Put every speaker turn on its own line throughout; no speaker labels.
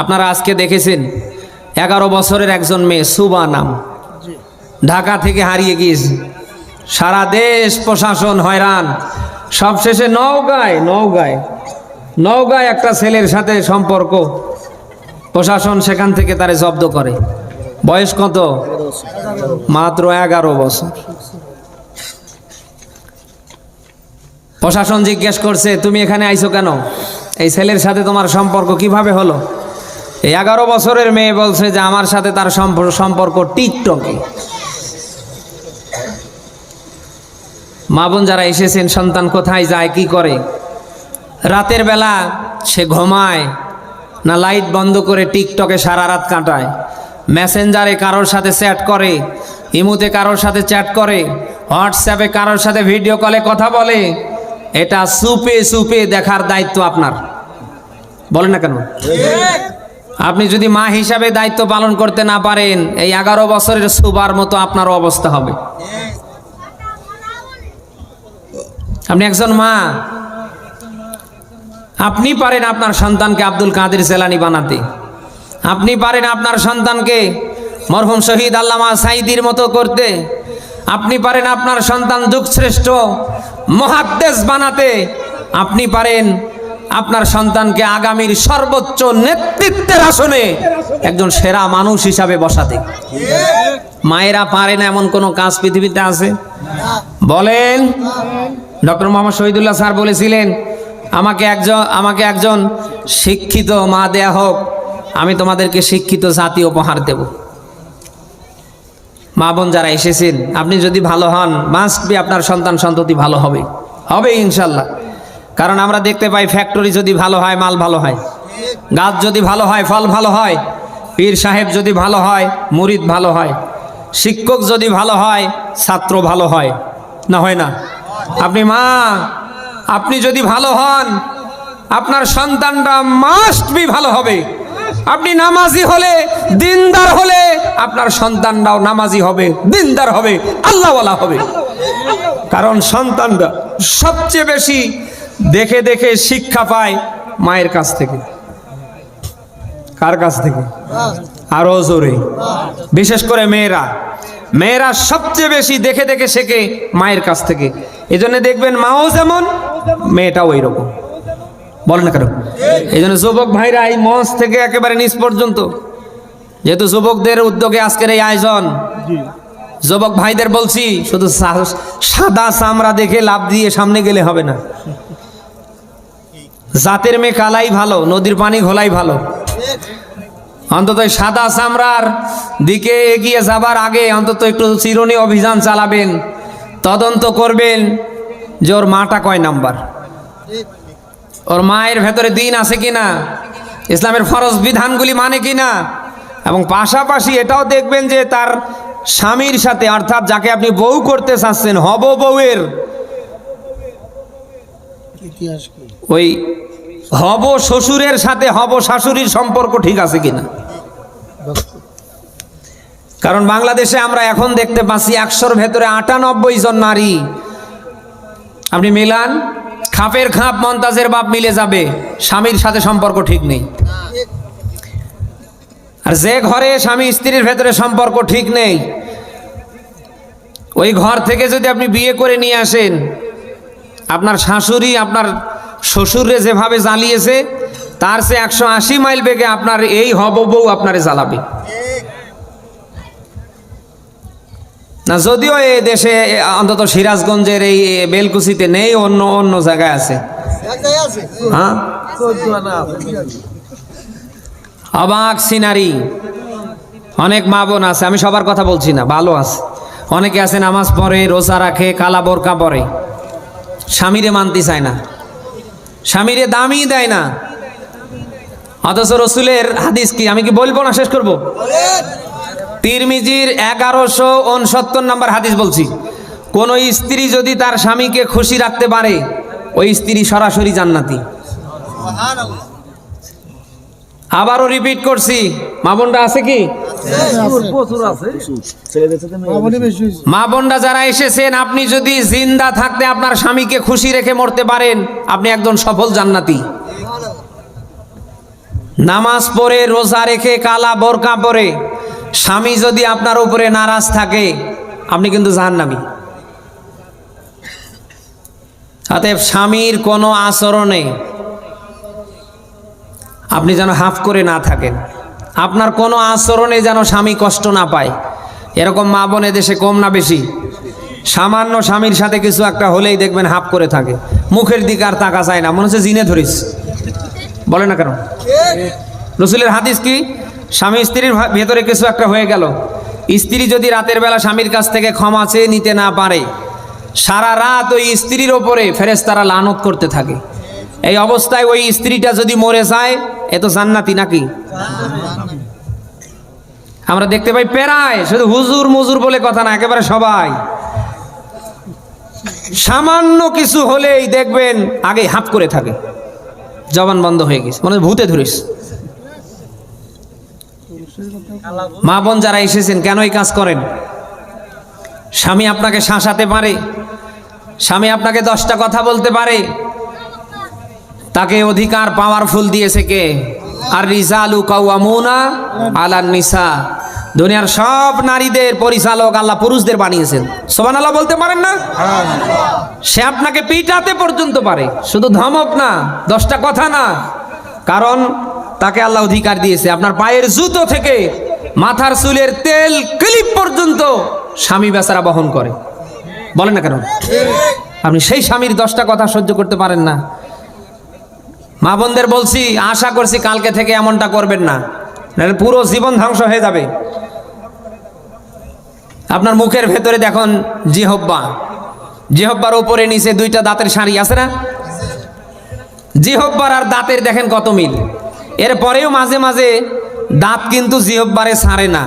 আপনারা আজকে দেখেছেন এগারো বছরের একজন মেয়ে সুবা নাম। ঢাকা থেকে হারিয়ে গিয়েছে। সারা দেশ প্রশাসন হয়রান। সবশেষে নওগাঁয় নওগাঁয় নওগাঁয় একটা ছেলের সাথে সম্পর্ক। প্রশাসন সেখান থেকে তারে জব্দ করে। বয়স কত? মাত্র এগারো বছর। প্রশাসন জিজ্ঞেস করছে তুমি এখানে আইছো কেন? এই ছেলের সাথে তোমার সম্পর্ক কীভাবে হলো? এগারো বছরের মেয়ে বলছে যে আমার সাথে তার সম্পর্ক সম্পর্ক টিকটকে। মা বোন যারা এসেছেন, সন্তান কোথায় যায়, কি করে? রাতের বেলা সে ঘুমায়, না লাইট বন্ধ করে টিকটকে সারা রাত কাটায়। মেসেঞ্জারে কারোর সাথে চ্যাট করে, ইমুতে কারোর সাথে চ্যাট করে, হোয়াটসঅ্যাপে কারোর সাথে ভিডিও কলে কথা বলে। এটা সুপে সুপে দেখার দায়িত্ব আপনার। বলেন না কেন? আপনি যদি মা হিসাবে দায়িত্ব পালন করতে না পারেন, এই এগারো বছরের সুবার মতো আপনারও অবস্থা হবে। আপনি একজন মা, আপনি পারেন আপনার সন্তানকে আব্দুল কাদের জেলানি বানাতে। আপনি পারেন আপনার সন্তানকে মরহুম শহীদ আল্লামা সাইদির মতো করতে। আপনি পারেন আপনার সন্তান যুগশ্রেষ্ঠ মহাদ্দেশ বানাতে। আপনি পারেন আপনার সন্তানকে আগামীর সর্বোচ্চ নেতৃত্বের আসনে একজন সেরা মানুষ হিসাবে বসাতে। মায়েরা পারে না এমন কোনো কাজ পৃথিবীতে আছে? বলেন। ডক্টর মোহাম্মদ শহীদুল্লাহ স্যার বলেছিলেন, আমাকে একজন আমাকে একজন শিক্ষিত মা দেয়া হোক, আমি তোমাদেরকে শিক্ষিত জাতি উপহার দেব। মা বোন যারা এসেছেন, আপনি যদি ভালো হন মাস্ট বি আপনার সন্তান সন্ততি ভালো হবে। হবে ইনশাল্লাহ। কারণ আমরা দেখতে পাই ফ্যাক্টরি যদি ভালো হয়, মাল ভালো হয়। গাছ যদি ভালো হয়, ফল ভালো হয়, পীর সাহেব যদি ভালো হয়, মুরিদ ভালো হয়, শিক্ষক যদি ভালো হয়, ছাত্র ভালো হয়, না হয় না? আপনি মা, আপনি যদি ভালো হন, আপনার সন্তানরা মাস্ট বি ভালো হবে। আপনি নামাজি হলে, দিনদার হলে, আপনার সন্তানরাও নামাজি হবে, দিনদার হবে, আল্লাহওয়ালা হবে। কারণ সন্তানরা সবচেয়ে বেশি দেখে দেখে শিক্ষা পায় মায়ের কাছ থেকে। কার কাছ থেকে? আরও জোরে। বিশেষ করে মেয়েরা। মেয়েরা সবচেয়ে বেশি দেখে দেখে শেখে মায়ের কাছ থেকে। এই জন্য দেখবেন মাও যেমন, মেয়েটাও ওই রকম বলেন না কেন? এই জন্য যুবক ভাইরা এই মঞ্চ থেকে একেবারে নিচ পর্যন্ত। যেহেতু যুবকদের উদ্যোগে আজকের এই আয়োজন, যুবক ভাইদের বলছি, শুধু সাদা চামড়া দেখে লাভ দিয়ে সামনে গেলে হবে না। জাতের মেয়ে কালাই ভালো নদীর পানি ঘোলাই ভালো। অন্তত সাদা চামড়ার দিকে এগিয়ে যাবার আগে অন্তত একটু চিরুনি অভিযান চালাবেন তদন্ত করবেন যে ওর মাটা কয় নাম্বার। ওর মায়ের ভেতরে দিন আছে কি না ইসলামের ফরজ বিধানগুলি মানে কি না এবং পাশাপাশি এটাও দেখবেন যে তার স্বামীর সাথে অর্থাৎ যাকে আপনি বউ করতে চাচ্ছেন হব বউয়ের ওই হব শ্বশুরের সাথে, হব শাশুড়ির সম্পর্ক ঠিক আছে কিনা? কারণ বাংলাদেশে আমরা এখন দেখতে পাচ্ছি একশোর ভেতরে আটানব্বই জন নারী। আপনি মিলান? খাপের খাপ মন্তাজের বাপ মিলে যাবে, স্বামীর সাথে সম্পর্ক ঠিক নেই। আর যে ঘরে স্বামী স্ত্রীর ভেতরে সম্পর্ক ঠিক নেই, ওই ঘর থেকে যদি আপনি বিয়ে করে নিয়ে আসেন, আপনার শাশুড়ি, আপনার শ্বশুরে যেভাবে জ্বালিয়েছে তার সে একশো আশি মাইল বেগে আপনার এই হব বউ আপনারে জ্বালাবে। না যদিও এ দেশে অন্তত সিরাজগঞ্জের এই বেলকুচিতে নেই অন্য অন্য জায়গায় আছে? হ্যাঁ? অবাক সিনারি। অনেক মা বোন আছে আমি সবার কথা বলছি না ভালো আছে। অনেকে আছে নামাজ পড়ে রোজা রাখে কালা বোরকা পরে। স্বামীরে মানতে চায় না। স্বামীরে দামই দেয় না। অথচ রসুলের হাদিস কি? আমি কি বলব না? শেষ করব? তিরমিজির এগারোশো উনসত্তর নম্বর হাদিস বলছি কোন স্ত্রী যদি তার স্বামীকে খুশি রাখতে পারে ওই স্ত্রী সরাসরি জান্নাতি। আবারও রিপিট করছি মা বোনরা আছে কি? মা বোনরা যারা এসেছেন আপনি যদি জিন্দা থাকতে আপনার স্বামীকে খুশি রেখে মরতে পারেন আপনি একজন সফল জান্নাতি। নামাজ পড়ে রোজা রেখে কালা বোরকা পরে স্বামী যদি আপনার উপরে নারাজ থাকে আপনি কিন্তু জাহান্নামী। অতএব স্বামীর কোনো আচরণে আপনি যেন হাফ করে না থাকেন। আপনার কোনো আচরণে যেন স্বামী কষ্ট না পায়। এরকম মা বোন দেশে কম না বেশি। সামান্য স্বামীর সাথে কিছু একটা হলেই দেখবেন হাফ করে থাকে। মুখের দিকে আর তাকা চায় না, মনে হচ্ছে জিনে ধরিস। বলে না কেন? রসুলের হাদিস কি? স্বামী স্ত্রীর ভেতরে কিছু একটা হয়ে গেল। স্ত্রী যদি রাতের বেলা স্বামীর কাছ থেকে ক্ষমা চেয়ে নিতে না পারে, সারা রাত ওই স্ত্রীর ওপরে ফেরেস তারা লানত করতে থাকে। এই অবস্থায় ওই স্ত্রীটা যদি মরে যায়, এ তো জান্নাতি নাকি? আমরা দেখতে পাই পেরায়, শুধু হুজুর মুজুর বলে কথা না, একেবারে সবাই। সামান্য কিছু হলেই দেখবেন আগে হাফ করে থাকে। জবান বন্ধ হয়ে গেছে, মনে ভূতে ধরিস। মা বোন যারা এসেছেন, কেন এই কাজ করেন? স্বামী আপনাকে শাসাতে পারে, স্বামী আপনাকে দশটা কথা বলতে পারে। তাকে অধিকার পাওয়ারফুল দিয়েছে কে? আর রিজালু কাউয়ামুনা আলান নিসা। দুনিয়ার সব নারীদের পরিচালক আল্লাহ পুরুষদের বানিয়েছেন। সোবান আল্লাহ বলতে পারেন না? সে আপনাকে পিটাতে পর্যন্ত পারে। শুধু ধমক না, দশটা কথা না। কারণ তাকে আল্লাহ অধিকার দিয়েছে। আপনার পায়ের জুতো থেকে মাথার চুলের তেল ক্লিপ পর্যন্ত স্বামী বেচারা বহন করে। বলেন না কেন? আপনি সেই স্বামীর দশটা কথা সহ্য করতে পারেন না। মা বোনদের বলছি, আশা করছি কালকে থেকে এমনটা করবেন না। পুরো জীবন ধ্বংস হয়ে যাবে। আপনার মুখের ভেতরে দেখুন, জিহব্বা। জিহব্বার উপরে নিচে দুইটা দাঁতের শাড়ি আছে না? জিহব্বার আর দাঁতের দেখেন কত মিল। এরপরেও মাঝে মাঝে দাঁত কিন্তু জিহব্বারে ছাড়ে না।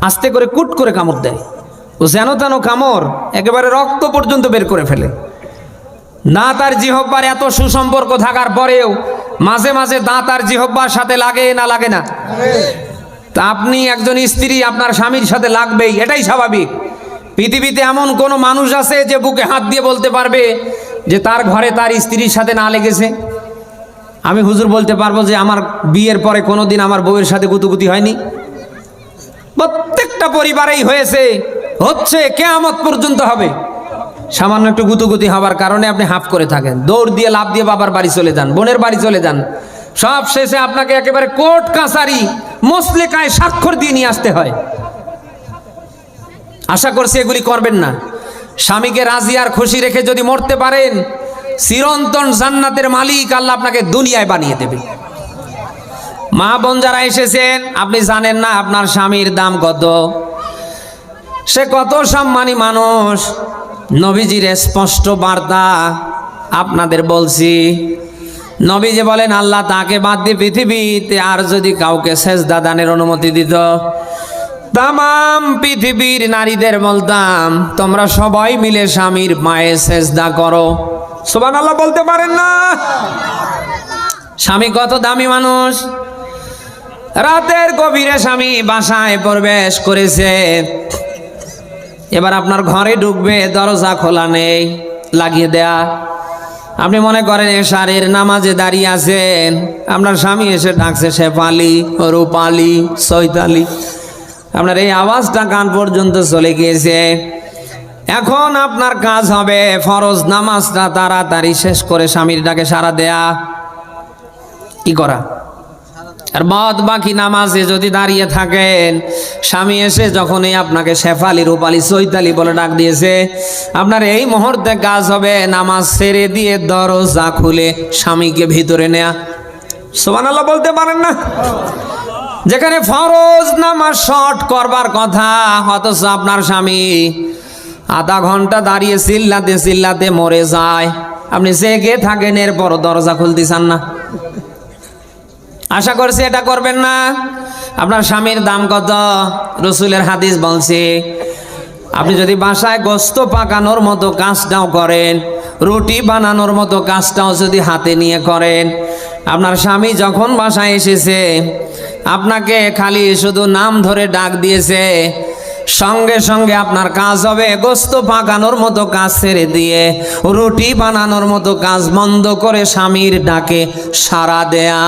আস্তে করে কুট করে কামড় দেয়। ও যেন তেন কামড় একেবারে রক্ত পর্যন্ত বের করে ফেলে। দাঁত আর জিহব্বার এত সুসম্পর্ক থাকার পরেও মাঝে মাঝে দাঁত আর জিহব্বার সাথে লাগে না লাগে না। তা আপনি একজন স্ত্রী, আপনার স্বামীর সাথে লাগবেই, এটাই স্বাভাবিক। পৃথিবীতে এমন কোনো মানুষ আছে যে বুকে হাত দিয়ে বলতে পারবে যে তার ঘরে তার স্ত্রীর সাথে না লেগেছে। আমি হুজুর বলতে পারব যে আমার বিয়ের পরে কোনো দিন আমার বউয়ের সাথে গুতুগুতি হয়নি। প্রত্যেকটা পরিবারেই হয়েছে, হচ্ছে, কেয়ামত পর্যন্ত হবে। সামান্য একটু গুতুগুতি হবার কারণে আপনি হাফ করে থাকেন। দৌড় দিয়ে লাভ দিয়ে বাবার বাড়ি চলে যান, বোনের বাড়ি চলে যান। সব শেষে আপনাকে একেবারে কোর্ট কাছারি, মসলেকায় স্বাক্ষর দিয়ে নিয়ে আসতে হয়। আশা করছি এগুলি করবেন না। স্বামীকে রাজি আর খুশি রেখে যদি মরতে পারেন, চিরন্তন জান্নাতের মালিক আল্লাহ আপনাকে দুনিয়ায় বানিয়ে দেবে। মা বোন যারা এসেছেন, আপনি জানেন না আপনার স্বামীর দাম কত। সে কত সম্মানী মানুষ। নবীজির স্পষ্ট বার্তা আপনাদের বলছি। নবীজি বলেন, আল্লাহ তাকে বাদ দিয়ে পৃথিবীতে আর যদি কাউকে সেজদা দানের অনুমতি দিত তাম পৃথিবীর নারীদের বলতাম, তোমরা সবাই মিলে স্বামীর মায়ে সেজদা করো। সোবান আল্লাহ বলতে পারেন না? স্বামী কত দামি মানুষ। রাতের গভীরে স্বামী বাসায় প্রবেশ করেছে। এবার আপনার ঘরে ঢুকবে, দরজা খোলা নেই, লাগিয়ে দেয়া। আপনি মনে করেন, এ এশারের নামাজে দাঁড়িয়ে আছেন। আপনার স্বামী এসে ডাকছে, শেফালি, রূপালি, সৈতালি। আপনার এই আওয়াজটা কান পর্যন্ত চলে গিয়েছে। এখন আপনার কাজ হবে, ফরজ নামাজটা তাড়াতাড়ি শেষ করে স্বামীর ডাকে সারা দেয়া। কি করা? আর বাদ বাকি নামাজে যদি দাঁড়িয়ে থাকেন, স্বামী এসে যখনই আপনাকে শেফালি, রূপালি, চৈতালি বলে ডাক দিয়েছে, আপনার এই মুহূর্তে কাজ হবে নামাজ ছেড়ে দিয়ে দরজা খুলে স্বামীকে ভিতরে নেয়া। সোমান আল্লাহ বলতে পারেন না? যেখানে ফরজ নামাজ শর্ট করবার কথা, অথচ আপনার স্বামী আধা ঘণ্টা দাঁড়িয়ে চিল্লাতে চিল্লাতে মরে যায়। আপনি জেগে থাকেন এরপর দরজা খুলতে চান না। আশা করছি এটা করবেন না। আপনার স্বামীর দাম কত? রসুলের হাদিস বলছে, আপনি যদি বাসায় গোস্ত পাকানোর মতো কাজটাও করেন, রুটি বানানোর মতো কাজটাও যদি হাতে নিয়ে করেন, আপনার স্বামী যখন বাসায় এসেছে, আপনাকে খালি শুধু নাম ধরে ডাক দিয়েছে সঙ্গে সঙ্গে আপনার কাজ হবে, গোস্ত পাকানোর মতো কাজ ছেড়ে দিয়ে, রুটি বানানোর মতো কাজ বন্ধ করে স্বামীর ডাকে সারা দেয়া।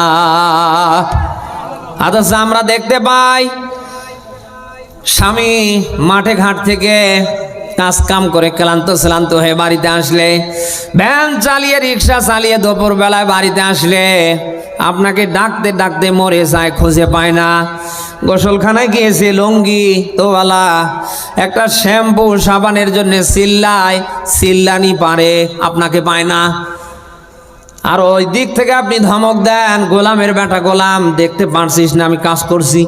অথচ আমরা দেখতে পাই, স্বামী মাঠে ঘাট থেকে কাজ কাম করে ক্লান্ত শ্লান্ত হয়ে বাড়িতে আসলে, ভ্যান চালিয়ে রিক্সা চালিয়ে দুপুর বেলায় বাড়িতে আসলে আপনাকে ডাকতে ডাকতে মরে যায় খুঁজে পায় না। গোসলখানায় গিয়েছে লুঙ্গি তোওয়ালা একটা শ্যাম্পু সাবানের জন্য চিল্লায় চিল্লানি পারে আপনাকে পায় না। আর ওই দিক থেকে আপনি ধমক দেন গোলামের বেটা গোলাম দেখতে পারছিস না আমি কাজ করছি।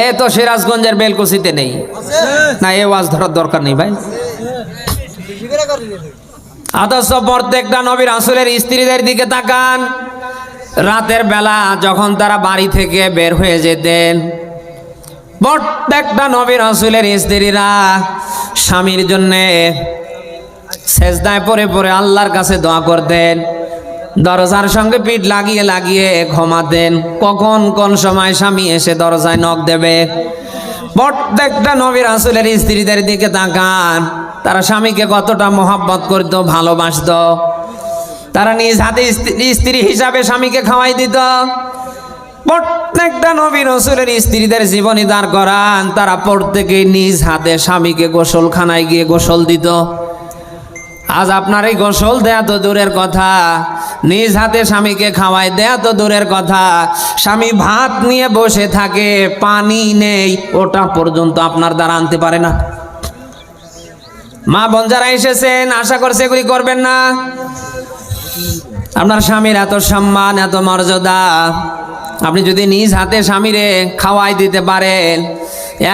এ তো সিরাজগঞ্জের বেলকুচিতে নেই। না এ ওয়াজ ধরার দরকার নেই ভাই। অথচ প্রত্যেকটা নবীর আসলের স্ত্রীদের দিকে তাকান। রাতের বেলা যখন তারা বাড়ি থেকে বের হয়ে যেতেন, প্রত্যেকটা নবীর আসলের স্ত্রীরা স্বামীর জন্যে সেজদায় পরে পরে আল্লাহর কাছে দোয়া করতেন, দরজার সঙ্গে পিঠ লাগিয়ে লাগিয়ে ঘুমাতেন। কখন কোন সময় স্বামী এসে দরজায় নখ দেবে? প্রত্যেকটা নবীর আসলের স্ত্রীদের দিকে তাকান। তারা স্বামীকে কতটা মহাব্বত করত, ভালোবাসত। তারা নিজ হাতে স্ত্রী হিসাবে স্বামীকে খাওয়াই দিত। প্রত্যেকটা নবী রসুলের স্ত্রীদের জীবনী দাঁড় করান, তারা প্রত্যেকে নিজ হাতে স্বামীকে গোসলখানায় গিয়ে গোসল দিত। আজ আপনার এই গোসল দেয়া তো দূরের কথা, নিজ হাতে স্বামীকে খাওয়ায় দেয়া তো দূরের কথা। স্বামী ভাত নিয়ে বসে থাকে, পানি নেই, ওটা পর্যন্ত আপনার দ্বারা আনতে পারে না। মা বোন এসেছেন, আশা করছে এগুলি করবেন না। আপনার স্বামীর এত সম্মান, এত মর্যাদা। আপনি যদি নিজ হাতে স্বামীরে খাওয়াই দিতে পারেন,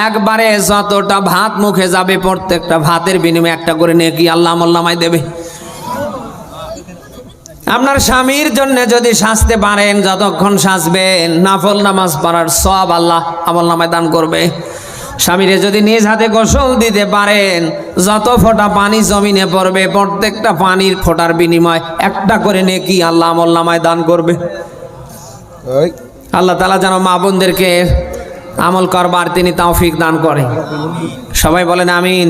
একবারে যতটা ভাত মুখে যাবে, প্রত্যেকটা ভাতের বিনিময়ে একটা করে নিয়ে কি আল্লাহ মোল্লামায় দেবে। আপনার স্বামীর জন্য যদি সাজতে পারেন, যতক্ষণ সাজবেন, নাফল নামাজ পড়ার সব আল্লাহ আমল নামায় দান করবে। স্বামীরে যদি নিজ হাতে গোসল দিতে পারেন যত ফোঁটা পানি জমিনে পড়বে প্রত্যেকটা পানির ফোঁটার বিনিময় একটা করে নেকি আল্লাহ আমল্লামায় দান করবে। আল্লাহ তালা যেন মা বোনদেরকে আমল করবার তিনি তাও ফিক দান করে। সবাই বলেন আমিন।